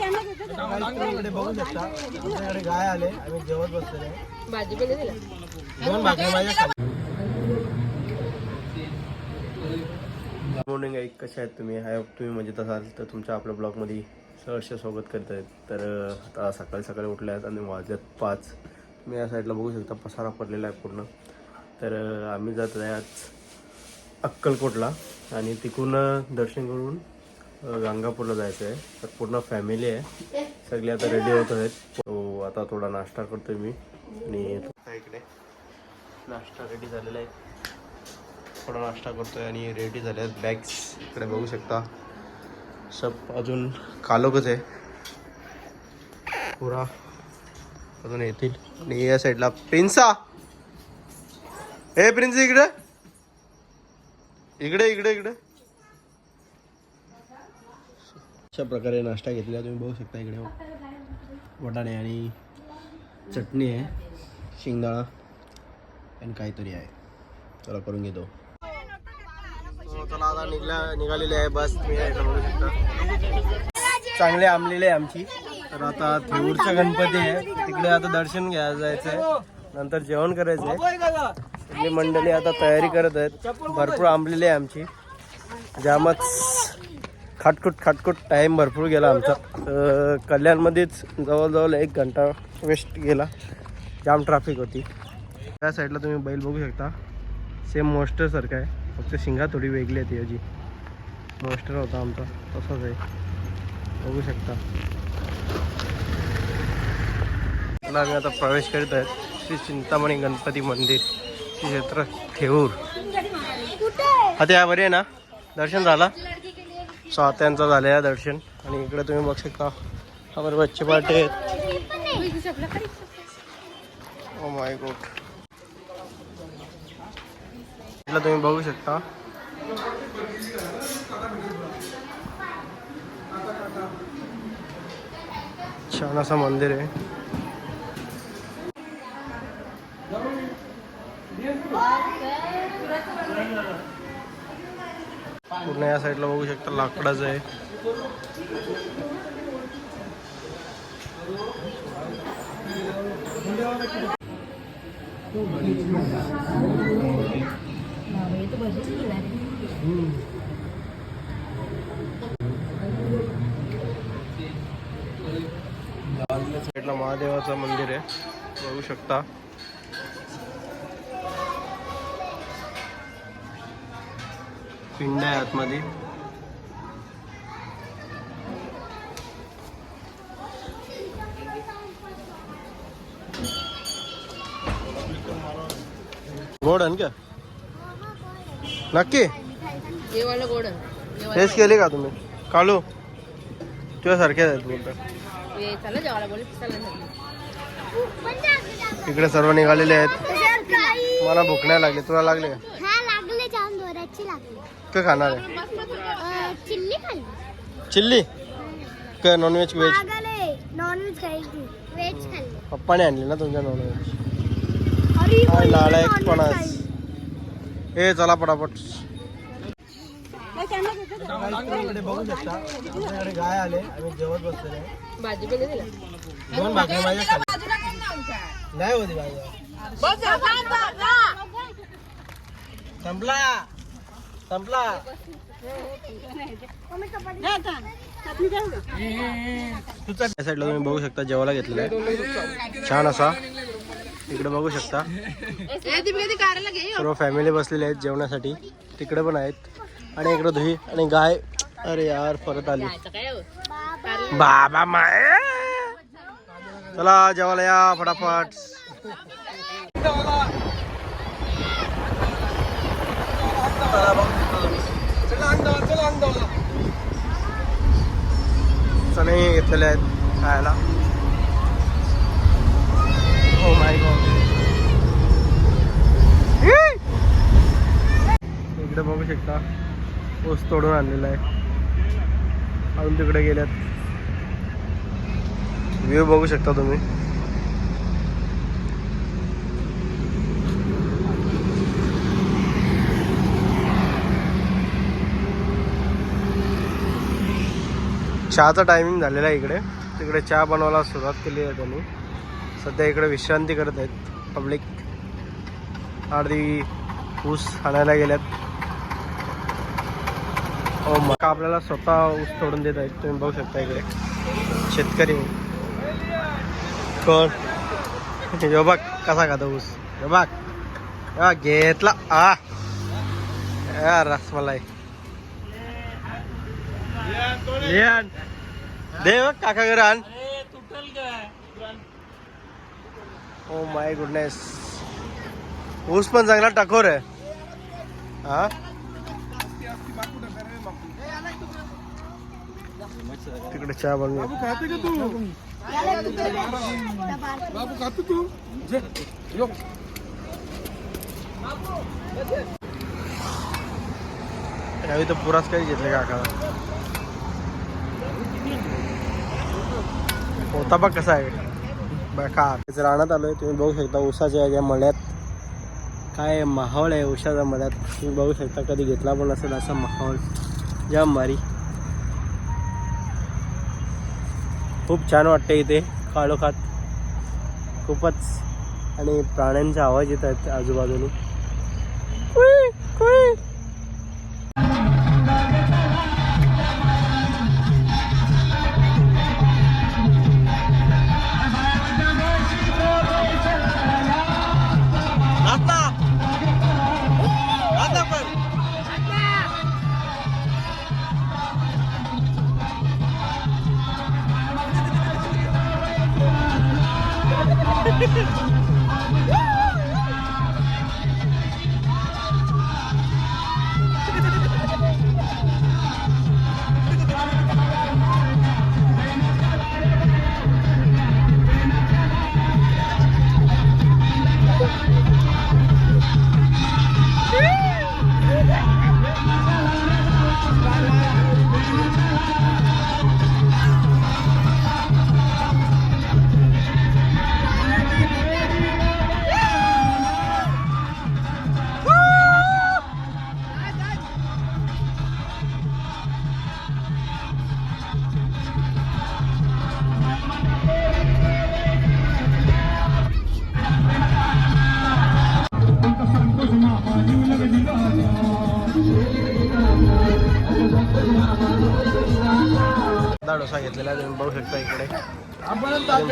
इकडे बघू शकता. आपल्याकडे गाय आले आम्ही जेवत बसलेले आहे. भाजी पण दिला. दोन भाकरी माझ्या खाली. मॉर्निंग आहे कशा आहेत तुम्ही? आय होप तुम्ही मजेत असाल. तर तुमच्या आपल्या ब्लॉगमध्ये सहर्ष स्वागत करत आहेत. तर आता सकाळी सकाळी उठले आहेत आणि वाजल्यात पाच. तुम्ही या साईडला बघू शकता. पसारा पडलेला आहे पूर्ण. तर आम्ही जात आहे आज अक्कलकोटला. आणि तिकडून दर्शन करून अं, गाणगापूरला जायचं आहे. तर पूर्ण फॅमिली आहे. सगळे आता रेडी होत आहेत. तो आता थोडा नाश्ता करतोय मी. आणि इकडे नाश्ता रेडी झालेला आहे. थोडा नाश्ता करतोय आणि रेडी झाले आहेत बॅग्स इकडे बघू शकता. सब अजून कालोकच आहे. पुरा अजून येतील. आणि या साईडला प्रिन्सा हे प्रिन्स इकडे. इकडे इकडे इकडे. अशा प्रकारे नाश्ता घेतलेला तुम्ही बघू शकता इकडे. वटाणे आणि चटणी आहे शेंगदाणा आणि काहीतरी आहे. चला करून घेतो. हो, चला आता निघालेली आहे बस. तुम्ही बघू शकता. चांगले आंबलेले आहे आमची. तर आता थेऊरचा गणपती आहे. तिकडे आता दर्शन घ्यायला जायचं आहे नंतर जेवण करायचं आहे सगळी मंडळी आता तयारी करत आहेत. भरपूर आंबलेली आहे आमची. जामच खाटकुट खाटकुट टाईम भरपूर गेला आमचा. कल्याणमध्येच जवळजवळ एक घंटा वेस्ट गेला. जाम ट्रॅफिक होती. त्या साईडला तुम्ही बैल बघू शकता. सेम मोस्टर सारखं आहे. फक्त शिंगा थोडी वेगळी आहे त्याची मोस्टर होता आमचा. तसाच आहे. बघू शकता. आम्ही आता प्रवेश करीत आहेत. श्री चिंतामणी गणपती मंदिर. श्री क्षेत्र ठेऊर. आता या बरे आहे ना? दर्शन झाला? स्वात्यांचा झालेला आहे दर्शन. आणि इकडे तुम्ही बघू शकता हा बच्चे पाटे आहेत. ओ माय गोट इकडे तुम्ही बघू शकता. छान असं मंदिर आहे. पूर्ण या साईडला बघू शकता लाकडाचं आहे. साईडला महादेवाचं मंदिर आहे. बघू शकता. पिंड आहे आतमध्ये. गोड आहे क्या? नक्की? हे वाला गोड टेस्ट केली का तुम्ही? आहेत बोलतात. चला जेवायला बोल. चला इकडे सर्व निघालेले आहेत. मला भूक नाही लागली. तुला लागले का? हा लागले. काय खाणार आहे? चिल्ली? खाल्ली चिल्ली काय नॉनव्हेज व्हेज मागाले नॉनव्हेज खायची व्हेज खाल्ली पप्पाने आणली ना तुमच्या नॉनव्हेज अरे लाडायक पण हे चला पटापट. बघू शकता आपल्याकडे गाय आले आम्ही जेवत बसलेले आहे. भाजी पण दिला दोन भाकरी माझ्या खाली नाही होती भाजी संपला. संपला. त्या साईडला तुम्ही बघू शकता जेवायला घेतलेलं आहे. छान असा. इकडे बघू शकता. सर्व फॅमिली बसलेले आहेत जेवणासाठी. तिकडे पण आहेत. आणि इकडे धुई आणि गाय. अरे यार परत आली. बाबा माय! चला जेवायला या फटाफट. चणे घेतलेले आहेत खायला. Oh हो माय इकडे बघू शकता ऊस तोडून आणलेला आहे. अजून तिकडे गेल्यात. व्ह्यू बघू शकता तुम्ही. चहाचा टायमिंग झालेला आहे इकडे. तिकडे चहा बनवायला सुरुवात केली आहे त्यांनी. सध्या इकडे विश्रांती करत आहेत पब्लिक अर्धी ऊस आणायला गेल्यात. हो मग आपल्याला स्वतः ऊस तोडून देत आहेत तुम्ही बघू शकता इकडे. शेतकरी. कोण? यो बघ कसा खातो ऊस. यो बघ. घेतला. आ. रसमलाई ये आण. दे बघ काका घरी आण. ओ माय गुडनेस ऊस पण चांगला टकोर आहे. हा? तिकडे चहा बनवून खाते का तू? बाबू खातो तू? यावेळी तर पुराच काही घेतले काका होता बघ कसा आहे? बघा रानात आलोय तुम्ही बघू शकता उसाच्या या मळ्यात. काय माहोल आहे उषाच्या मळ्यात? तुम्ही बघू शकता कधी घेतला पण असेल असा माहोल. जाम मारी. खूप छान वाटते इथे काळोखात. खूपच. आणि प्राण्यांचे आवाज येत आहेत आजूबाजूने. साधा डोसा घेतलेला आहे, तुम्ही बघू शकता इकडे.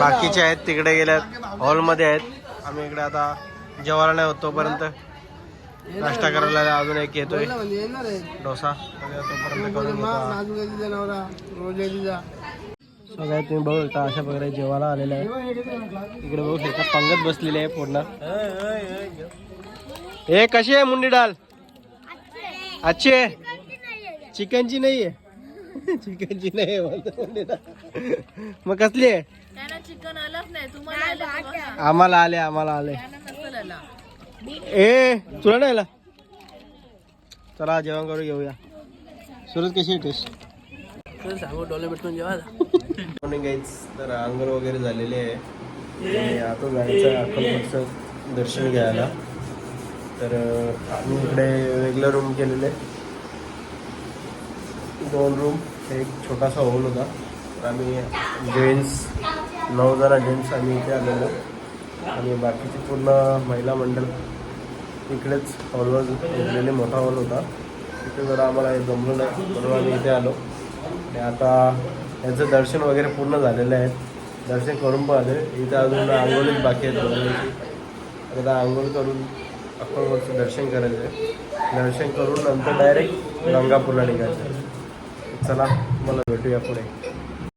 बाकीचे आहेत तिकडे गेल्यात हॉलमध्ये आहेत. आम्ही इकडे आता जेवायला नाही होत तोपर्यंत. नाश्ता करायला अजून एक येतोय. डोसा. तोपर्यंत करून घेतो. सगळ्यात तुम्ही बघू शकता अशा प्रकारे जेवायला आलेलं आहे. इकडे बघू शकता पंगत बसलेली आहे पूर्ण. हे कशी आहे मुंडी डाल? अच्छी आहे? चिकनची नाही आहे चिकनची नाही आहे. मग कसली आहे? त्यांना चिकन आलंच नाही. तुम्हाला आलं का बघा. आम्हाला आले आम्हाला आले. त्यांना नसेल आला. ए तुला नाही आला? चला जेवण करू घेऊया. सुरत कशी आहे टेस्ट सांगू डोले भेटून जेवा मॉर्निंग गाईज तर अंगर वगैरे झालेले आहे. आणि आता जायचं आहे अक्कलकोटचं दर्शन घ्यायला. तर आम्ही इकडे वेगळं रूम केलेले. दोन रूम एक छोटासा हॉल होता. तर आम्ही जेंट्स नऊ जरा जेंट्स आम्ही इथे आलेलो. आणि बाकीची पूर्ण महिला मंडळ इकडेच हॉलवर झोपलेले मोठा हॉल होता. तिथे जरा आम्हाला हे जमलं नाही म्हणून आम्ही इथे आलो. आणि आता याचं दर्शन वगैरे पूर्ण झालेलं आहे. दर्शन करून पण आले इथं अजून आंघोळीच बाकी आहेत बघण्याची आता आंघोळ करून अक्कलकोटचं दर्शन करायचं आहे. दर्शन करून नंतर डायरेक्ट गंगापूरला निघायचं आहे. चला मला भेटूया पुढे.